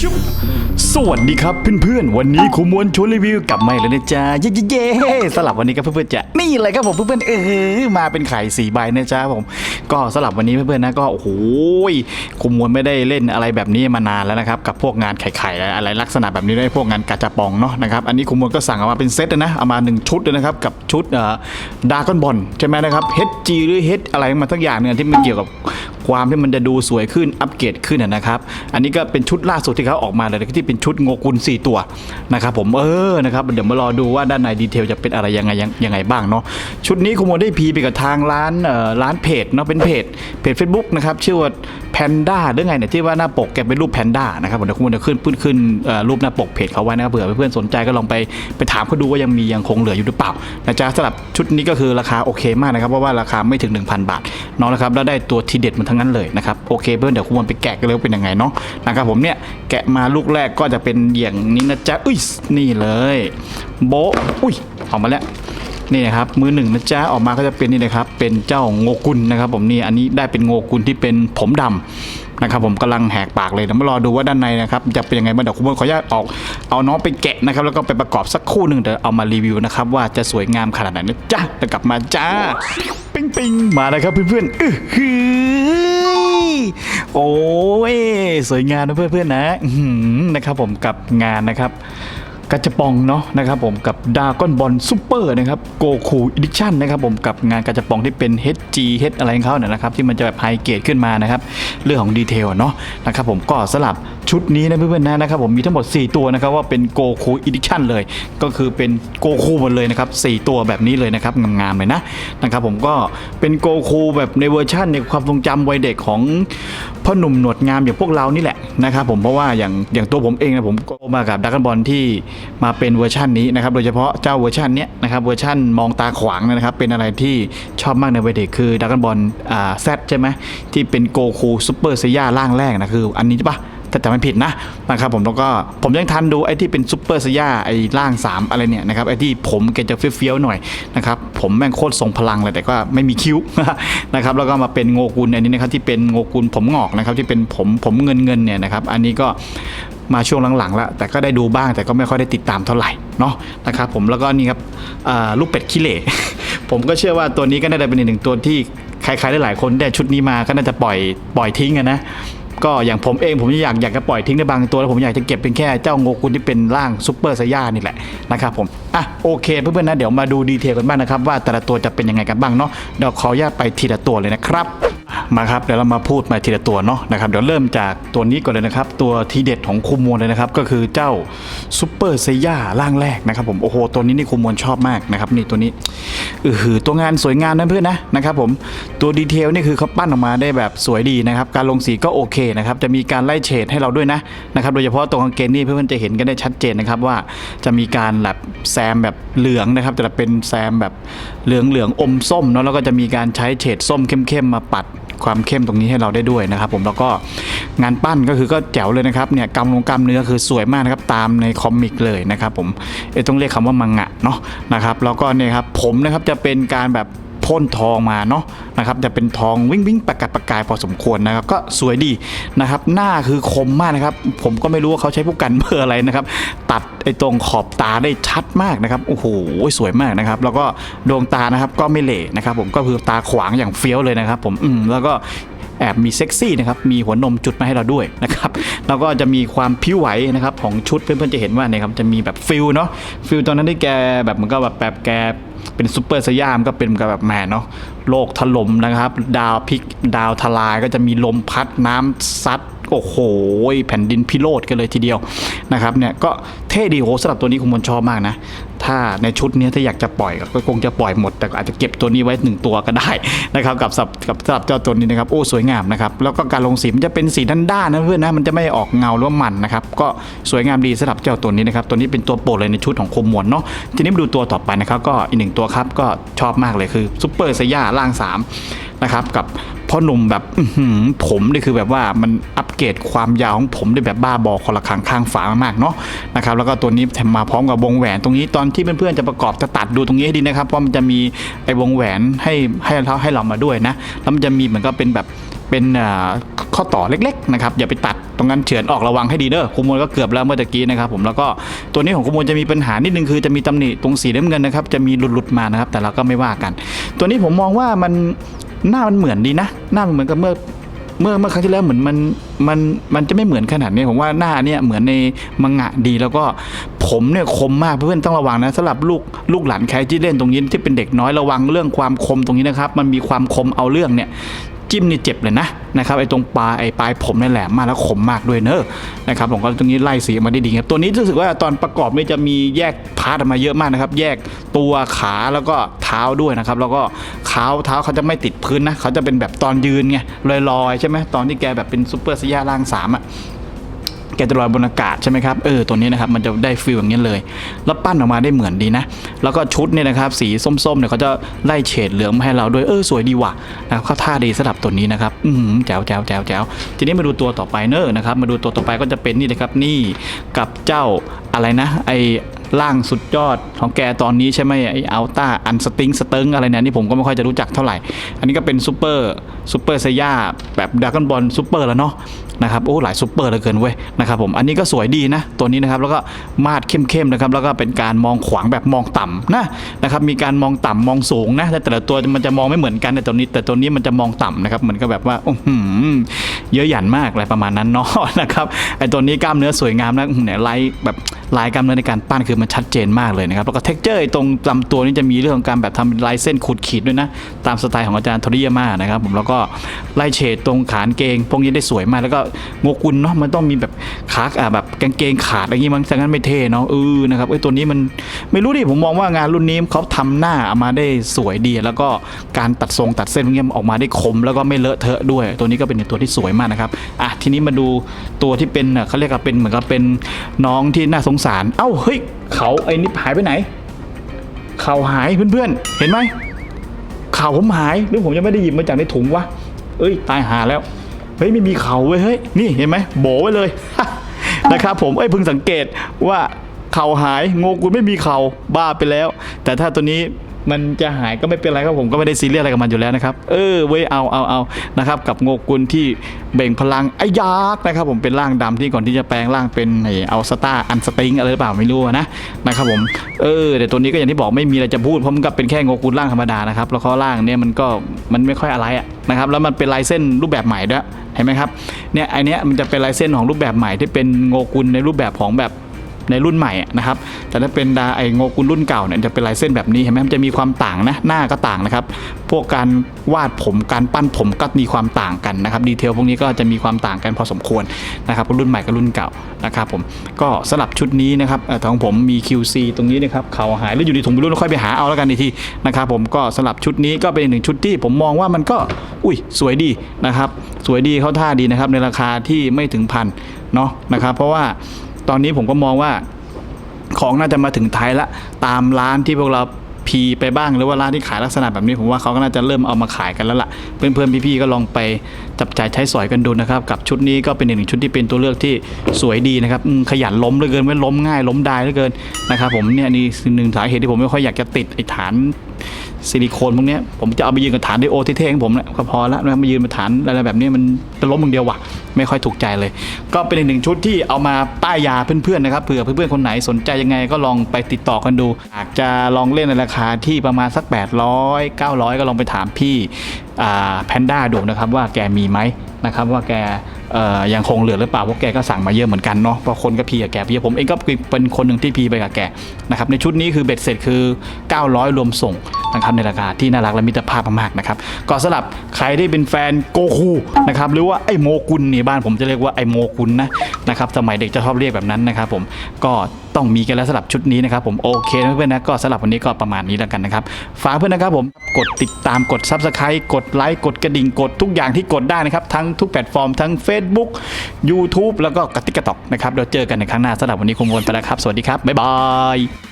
ชุบสวัสดีครับเพื่อนๆ วันนี้ครูมวลชวนรีวิวกลับมาแล้วนะจ๊ะเย้เย้เย้สลับวันนี้ก็เพื่อนๆจะนี่เลยครับผมเพื่อนๆเออมาเป็นไข่สี่ใบนะจ๊ะผม ก็สลับวันนี้เพื่อนๆนะก็โอ้โหครูมวลไม่ได้เล่นอะไรแบบนี้มานานแล้วนะครับ กับพวกงานไข่ๆอะไรลักษณะแบบนี้ได้พวกงานกาจะปองเนาะนะครับอันนี้ครูมวลก็สั่งเอามาเป็นเซตนะเอามาหนึ่งชุดเลยนะครับกับชุดเอ่อดากอนบอลใช่ไหมนะครับ HG หรือ H อะไรมาทั้งอย่างเนี่ยที่มันเกี่ยวกับ ความที่มันจะดูสวยขึ้นอัปเกรดขึ้นนะครับ อันนี้ก็เป็นชุดล่าสุดที่เขาออกมาเลยที่เป็นชุดโงกุล4 ตัวนะครับผมเออนะครับเดี๋ยวมารอดูว่าด้านในดีเทลจะเป็นอะไรยังไงยังไงบ้างเนาะชุดนี้คุณโมได้พีไปกับทางร้านเอ่อร้านเพจเนาะเป็นเพจเพจ Facebook นะครับชื่อว่า แพนด้าหรือไงเนี่ยที่ว่าหน้าปกแกเป็นรูปแพนด้านะครับผมเดี๋ยวคุณจะขึ้นขึ้นขึ้นรูปหน้าปกเพจเขาไว้นะครับเผื่อเพื่อนสนใจก็ลองไปไปถามเขาดูว่ายังมียังคงเหลืออยู่หรือเปล่านะจ๊ะสำหรับชุดนี้ก็คือราคาโอเคมากนะครับเพราะว่าราคาไม่ถึง 1,000 บาทเนาะนะครับแล้วได้ตัวทีเด็ดมันทั้งนั้นเลยนะครับโอเคเพื่อนเดี๋ยวคุณไปแกะกันเลยว่าเป็นยังไงเนาะนะครับผมเนี่ยแกะมาลูกแรกก็จะเป็นอย่างนี้นะจ๊ะอุ้ยนี่เลย โบอุ้ยออกมาแล้ว นี่นะครับมือหนึ่งนะจ๊ะออกมาก็จะเป็นนี่นะครับเป็นเจ้าโงกุลนะครับ ผมนี่อันนี้ได้เป็นโงกุลที่เป็นผมดำนะครับผมกำลังแหกปากเลยเดี๋ยวมารอดูว่าด้านในนะครับจะเป็นยังไงบ้างเดี๋ยวคุณผู้ชมขออนุญาตออกเอาน้องไปแกะนะครับ แล้วก็ไปประกอบสักคู่หนึ่งเดี๋ยวเอามารีวิวนะครับว่าจะสวยงามขนาดไหนนะจ๊ะเดี๋ยวกลับมาจ้าปิ้งปิงมาแล้วครับเพื่อนๆอื้อหือโอ้ยสวยงามนะเพื่อนๆนะอื้อหือนะครับผมกับงานนะครับ กระจปองเนาะนะครับผมกับดากอนบอลซูเปอร์นะครับโกคูอีดิชั่นนะครับผมกับงานกระจปองที่เป็น HG H อะไรของเขาเนี่ยนะครับที่มันจะแบบไฮเกรดขึ้นมานะครับเรื่องของดีเทลเนาะนะครับผมก็สลับชุดนี้นะเพื่อนๆนะนะครับผมมีทั้งหมด 4 ตัวนะครับว่าเป็นโกคูอีดิชั่นเลย ก็คือเป็นโกคูหมดเลยนะครับ4ตัวแบบนี้เลยนะครับงามๆเลยนะนะครับผมก็เป็นโกคูแบบในเวอร์ชันในความทรงจำวัยเด็กของพ่อหนุ่มหนวดงามอย่างพวกเรานี่แหละนะครับผมเพราะว่าอย่างอย่างตัวผมเองนะผมโตมากับดักกันบอลที่มาเป็นเวอร์ชันนี้นะครับโดยเฉพาะเจ้าเวอร์ชันเนี้ยนะครับเวอร์ชันมองตาขวางนะครับเป็นอะไรที่ชอบมากในวัยเด็กคือดักกันบอลอ่าแซดใช่ไหมที่เป็นโกคูซูเปอร์เซย่าร่างแรกนะคืออันนี้ใช่ปะถ้าจำไม่ผิดนะนะครับผมแล้วก็ผมยังทันดูไอ้ที่เป็นซูเปอร์สยาไอ้ร่าง 3 อะไรเนี่ยนะครับไอ้ที่ผมแกจะเฟี้ยวๆหน่อยนะครับผมแม่งโคตรทรงพลังเลยแต่ก็ไม่มีคิ้วนะครับแล้วก็มาเป็นโงกุลอันนี้นะครับที่เป็นโงกุลผมงอกนะครับที่เป็นผมผมเงินเงินเนี่ยนะครับอันนี้ก็ มาช่วงหลังๆแล้วแต่ก็ได้ดูบ้างแต่ก็ไม่ค่อยได้ติดตามเท่าไหร่เนาะนะครับผมแล้วก็นี่ครับลูกเป็ดขี้เหร่ผมก็เชื่อว่าตัวนี้ก็น่าจะเป็นอีกหนึ่งตัวที่ใครๆได้หลายคนได้ชุดนี้มาก็น่าจะปล่อยปล่อยทิ้งนะก็อย่างผมเองผมอยากอยากจะปล่อยทิ้งในบางตัวแล้วผมอยากจะเก็บเป็นแค่เจ้าโงกุลที่เป็นร่างซูเปอร์ไซย่านี่แหละนะครับผมอะโอเคเพื่อนๆนะเดี๋ยวมาดูดีเทลกันบ้างนะครับว่าแต่ละตัวจะเป็นยังไงกันบ้างเนาะเดี๋ยวขออนุญาตไปทีละตัวเลยนะครับ มาครับเดี๋ยวเรามาพูดมาทีละตัวเนาะนะครับเดี๋ยวเริ่มจากตัวนี้ก่อนเลยนะครับ ตัวทีเด็ดของคูมวลเลยนะครับ ก็คือเจ้าซูเปอร์ไซย่าร่างแรกนะครับผมโอ้โหตัวนี้นี่คูมวลชอบมากนะครับนี่ตัวนี้อือหือตัวงานสวยงามนะเพื่อนนะนะครับผมตัวดีเทลนี่คือเขาปั้นออกมาได้แบบสวยดีนะครับ การลงสีก็โอเคนะครับจะมีการไล่เฉดให้เราด้วยนะนะครับโดยเฉพาะตรงกางเกงนี่เพื่อนๆจะเห็นกันได้ชัดเจนนะครับว่าจะมีการแบบแซมแบบเหลืองนะครับจะเป็นแซมแบบเหลืองเหลืองอมส้มเนาะแล้วก็จะมีการใช้เฉดส้มเข้มๆมาปัด ความเข้มตรงนี้ให้เราได้ด้วยนะครับ ผมแล้วก็งานปั้นก็คือก็แจ๋วเลยนะครับเนี่ยกำลงกำเนื้อคือสวยมากนะครับตามในคอมิกเลยนะครับผมเอต้องเรียกคำว่ามังงะเนาะนะครับแล้วก็เนี่ยครับผมนะครับจะเป็นการแบบ พ่นทองมาเนาะนะครับจะเป็นทองวิ่งวิ่งประกาศประกายพอสมควรนะครับก็สวยดีนะครับ หน้าคือคมมากนะครับ ผมก็ไม่รู้ว่าเขาใช้ผู้กันเบอร์อะไรนะครับ ตัดไอ้ตรงขอบตาได้ชัดมากนะครับโอ้โหสวยมากนะครับ แล้วก็ดวงตานะครับก็ไม่เหล่นะครับ ผมก็คือตาขวางอย่างเฟี้ยวเลยนะครับ ผมอืมแล้วก็ แอบมีเซ็กซี่นะครับมีหัวนมจุดมาให้เราด้วยนะครับแล้วก็จะมีความผิวไหวนะครับของชุดเพื่อนๆจะเห็นว่าเนี่ยครับจะมีแบบฟิลเนาะฟิลตอนนั้นที่แกแบบมันก็แบบแบบแกเป็นซูเปอร์สยามก็เป็นกับแบบแหมเนาะโลกถล่มนะครับ ดาวพลิกดาวทลายก็จะมีลมพัดน้ำซัดโอ้โหแผ่นดินพิโรธกันเลยทีเดียวนะครับเนี่ยก็เท่ดีโหสำหรับตัวนี้คุณมนชอบมากนะถ้าในชุดนี้ถ้าอยากจะปล่อยก็คงจะปล่อยหมด แต่อาจจะเก็บตัวนี้ไว้หนึ่งตัวก็ได้นะครับกับสับกับสับเจ้าตัวนี้นะครับโอ้สวยงามนะครับแล้วก็การลงสีมันจะเป็นสีด้านๆนะเพื่อนนะมันจะไม่ออกเงาหรือว่ามันนะครับก็สวยงามดีสำหรับเจ้าตัวนี้นะครับตัวนี้เป็นตัวโปรดเลยในชุดของคมมวลเนาะทีนี้มาดูตัวต่อไปนะครับก็อีกหนึ่งตัวครับก็ชอบมากเลยคือซูเปอร์ไซย่าร่างสามนะครับกับพ่อหนุ่มแบบผมนี่คือแบบว่ามันอัปเกรดความยาวของผมได้แบบบ้าบอคนละครั้งข้างฝามากๆเนาะนะครับแล้วก็ตัวนี้แถมมาพร้อมกับวงแหวนตรงนี้ตอนที่เพื่อนๆจะประกอบจะตัดดูตรงนี้ให้ดีนะครับเพราะมันจะมีไอ้วงแหวนให้ให้เราให้เรามาด้วยนะแล้วมันจะมีเหมือนก็เป็นแบบเป็นข้อต่อเล็กๆนะครับอย่าไปตัดตรงนั้นเฉือนออกระวังให้ดีเด้อคุมวลก็เกือบแล้วเมื่อตะกี้นะครับผมแล้วก็ตัวนี้ของคุมวลจะมีปัญหานิดนึงคือจะมีตำหนิตรงสีน้ำเงินนะครับจะมีหลุดๆมานะครับ แต่เราก็ไม่ว่ากัน ตัวนี้ผมมองว่ามันหน้ามันเหมือนดีนะ หน้ามันเหมือนกับเมื่อ เมื่อเมื่อครั้งที่แล้วเหมือนมันมันมันจะไม่เหมือนขนาดนี้ผมว่าหน้าเนี่ยเหมือนในมังงะดีแล้วก็ผมเนี่ยคมมากเพื่อนๆต้องระวังนะสำหรับลูกลูกหลานใครที่เล่นตรงนี้ที่เป็นเด็กน้อยระวังเรื่องความคมตรงนี้นะครับ มันมีความคมเอาเรื่องเนี่ย จิ้มนี่เจ็บเลยนะนะครับไอ้ตรงปลายไอ้ปลายผมนี่แหลมมากแล้วคมมากด้วยเนอะนะครับผมก็ตรงนี้ไล่สีมาได้ดีครับตัวนี้รู้สึกว่าตอนประกอบนี่จะมีแยกพาร์ทมาเยอะมากนะครับ แยกตัวขาแล้วก็เท้าด้วยนะครับ แล้วก็เท้าเท้าเขาจะไม่ติดพื้นนะเขาจะเป็นแบบตอนยืนไงลอยๆใช่ไหมตอนที่แกแบบเป็นซูเปอร์ซียาร่างสามอะ แกจะลอยบนอากาศใช่ไหมครับเออตัวนี้นะครับมันจะได้ฟิลอย่างนี้เลย แล้วปั้นออกมาได้เหมือนดีนะ แล้วก็ชุดเนี่ยนะครับสีส้มๆเนี่ยเขาจะไล่เฉดเหลืองมาให้เราด้วยเออสวยดีว่ะนะครับเข้าท่าดีสำหรับตัวนี้นะครับอืมแจ๋วแจ๋วแจ๋วแจ๋วทีนี้มาดูตัวต่อไปเนอะนะครับมาดูตัวต่อไปก็จะเป็นนี่นะครับนี่กับเจ้าอะไรนะไอ ร่างสุดยอดของแกตอนนี้ใช่ไหมไออัลต้าอันสติงสเติงอะไรเนี่ยนี่ผมก็ไม่ค่อยจะรู้จักเท่าไหร่ อันนี้ก็เป็นซูเปอร์ซูเปอร์ไซย่าแบบดากอนบอลซูเปอร์แล้วเนาะนะครับโอ้หลายซูเปอร์เหลือเกินเว้ยนะครับผมอันนี้ก็สวยดีนะตัวนี้นะครับแล้วก็มาดเข้มๆนะครับแล้วก็เป็นการมองขวางแบบมองต่ำนะนะครับมีการมองต่ำมองสูงนะแต่แต่ละตัวมันจะมองไม่เหมือนกันในตัวนี้แต่ตัวนี้มันจะมองต่ำนะครับเหมือนกับแบบว่าอื้อหือเยอะหยันมากอะไรประมาณนั้นเนาะนะครับไอตัวนี้กล้ามเนื้อสวยงามนะเนี่ยไลายแบบลายกล้ามเนื้อในการปั้นคือมันชัดเจนมากเลยนะครับแล้วก็เท็กเจอร์ตรงลำตัวนี้จะมีเรื่องของการแบบทำลายเส้นขูดขีดด้วยนะตามสไตล์ของอาจารย์ทริยาม่านะครับผมแล้วก็ไล่เฉดตรงขานเกงพวกนี้ได้สวยมากแล้วก็โงกุลเนาะมันต้องมีแบบขาอ่าแบบกางเกงขาดอะไรอย่างงี้มั้งแต่งั้นไม่เท่เนาะเออนะครับไอ้ตัวนี้มันไม่รู้ดิผมมองว่างานรุ่นนี้เขาทำหน้าออกมาได้สวยดี แล้วก็การตัดทรงตัดเส้นพวกนี้ออกมาได้คม แล้วก็ไม่เลอะเทอะด้วย ตัวนี้ก็เป็นตัวที่สวยมากนะครับอะทีนี้มาดูตัวที่เป็นเขาเรียกว่าเป็นเหมือนกับเป็นน้องที่น่าสงสาร เอ้า เฮ้ย เขาไอ้นี่หายไปไหน เข่าหายเพื่อนๆ เห็นไหม เข่าผมหายหรือผมยังไม่ได้หยิบมาจากในถุงวะ เอ้ย ตายหาแล้ว เฮ้ย ไม่มีเข่าเว้ย เฮ้ย นี่เห็นไหม โบไว้เลย นะครับผม เอ้ยเพิ่งสังเกตว่าเข่าหายโงกุลไม่มีเข่าบ้าไปแล้ว แต่ถ้าตัวนี้ มันจะหายก็ไม่เป็นไรครับผมก็ไม่ได้ซีเรียสอะไรกับมันอยู่แล้วนะครับ เออเว้ยเอาเอาเอานะครับกับโงกุลที่เบ่งพลังไอ้ยักษ์นะครับผมเป็นร่างดำที่ก่อนที่จะแปลงร่างเป็นไอ้เอาสตาร์อันสติงอะไรหรือเปล่าไม่รู้นะนะครับผมเออแต่ตัวนี้ก็อย่างที่บอกไม่มีอะไรจะพูดเพราะมันก็เป็นแค่โงกุลร่างธรรมดานะครับแล้วก็ร่างเนี่ยมันก็มันไม่ค่อยอะไรอะนะครับแล้วมันเป็นลายเส้นรูปแบบใหม่ด้วยเห็นไหมครับเนี่ยไอเนี้ยมันจะเป็นลายเส้นของรูปแบบใหม่ที่เป็นโงกุลในรูปแบบของแบบ ในรุ่นใหม่นะครับแต่ถ้าเป็นดาไอโงกุลรุ่นเก่าเนี่ยจะเป็นลายเส้นแบบนี้เห็นไหมมันจะมีความต่างนะหน้าก็ต่างนะครับ พวกการวาดผมการปั้นผมก็มีความต่างกันนะครับดีเทลพวกนี้ก็จะมีความต่างกันพอสมควรนะครับรุ่นใหม่กับรุ่นเก่านะครับผมก็สลับชุดนี้นะครับเอ่อของผมมี QC ตรงนี้นะครับเขาหายแล้วอยู่ในถุงไม่รู้แล้วค่อยไปหาเอาแล้วกันอีกทีนะครับผมก็สลับชุดนี้ก็เป็นหนึ่งชุดที่ผมมองว่ามันก็อุ้ยสวยดีนะครับสวยดีเข้าท่าดีนะครับในราคาที่ไม่ถึงพันเนาะนะครับเพราะว่า ตอนนี้ผมก็มองว่าของน่าจะมาถึงไทยละ ตามร้านที่พวกเราพีไปบ้างหรือว่าร้านที่ขายลักษณะแบบนี้ผมว่าเขาก็น่าจะเริ่มเอามาขายกันแล้วล่ะ เพื่อนๆพี่ๆก็ลองไปจับจ่ายใช้สอยกันดูนะครับ กับชุดนี้ก็เป็นอีกหนึ่งชุดที่เป็นตัวเลือกที่สวยดีนะครับขยันล้มเหลือเกินไม่ล้มง่ายล้มได้เหลือเกินนะครับผมเนี่ยนี่คือหนึ่งสาเหตุที่ผมไม่ค่อยอยากจะติดไอ้ฐานซิลิโคนพวกนี้ผมจะเอาไปยืนกับฐานไดโอเท่ๆของผมแหละก็พอแล้วนะมายืนบนฐานอะไรแบบนี้มันจะล้มมึงเดียวว่ะ ไม่ค่อยถูกใจเลย ก็เป็นอีกหนึ่งชุดที่เอามาป้ายยาเพื่อนๆนะครับเผื่อเพื่อนๆคนไหนสนใจยังไงก็ลองไปติดต่อกันดูอาจจะลองเล่นในราคาที่ประมาณสัก 800 900 ก็ลองไปถามพี่แพนด้าดูนะครับว่าแกมีไหมนะครับว่าแกยังคงเหลือหรือเปล่าเพราะแกก็สั่งมาเยอะเหมือนกันเนาะเพราะคนก็พีกับแกพีผมเองก็เป็นคนหนึ่งที่พีไปกับแกนะครับในชุดนี้คือเบ็ดเสร็จคือ 900 รวมส่งนะครับในราคาที่น่ารักและมิตรภาพมากๆนะครับก็สำหรับใครที่เป็นแฟนโกคูนะครับหรือว่าไอโมกุลเนี่ยบ้านผมจะเรียกว่าไอโมกุลนะนะครับสมัยเด็กจะชอบเรียกแบบนั้นนะครับผมก็ต้องมีกันแล้วสำหรับชุดนี้นะครับผมโอเคนะเพื่อนๆนะก็สำหรับวันนี้ก็ประมาณนี้แล้วกันนะครับฝากเพื่อนนะครับผมกดติดตามกด Subscribe กดไลค์กดกระดิ่งกดทุกอย่างที่กดได้นะครับทั้งทุกแพลตฟอร์มทั้ง Facebook YouTube แล้วก็กติกตอกนะครับเดี๋ยวเจอกันในครั้งหน้าสำหรับวันนี้คงวนไปแล้วครับ สวัสดีครับบ๊ายบาย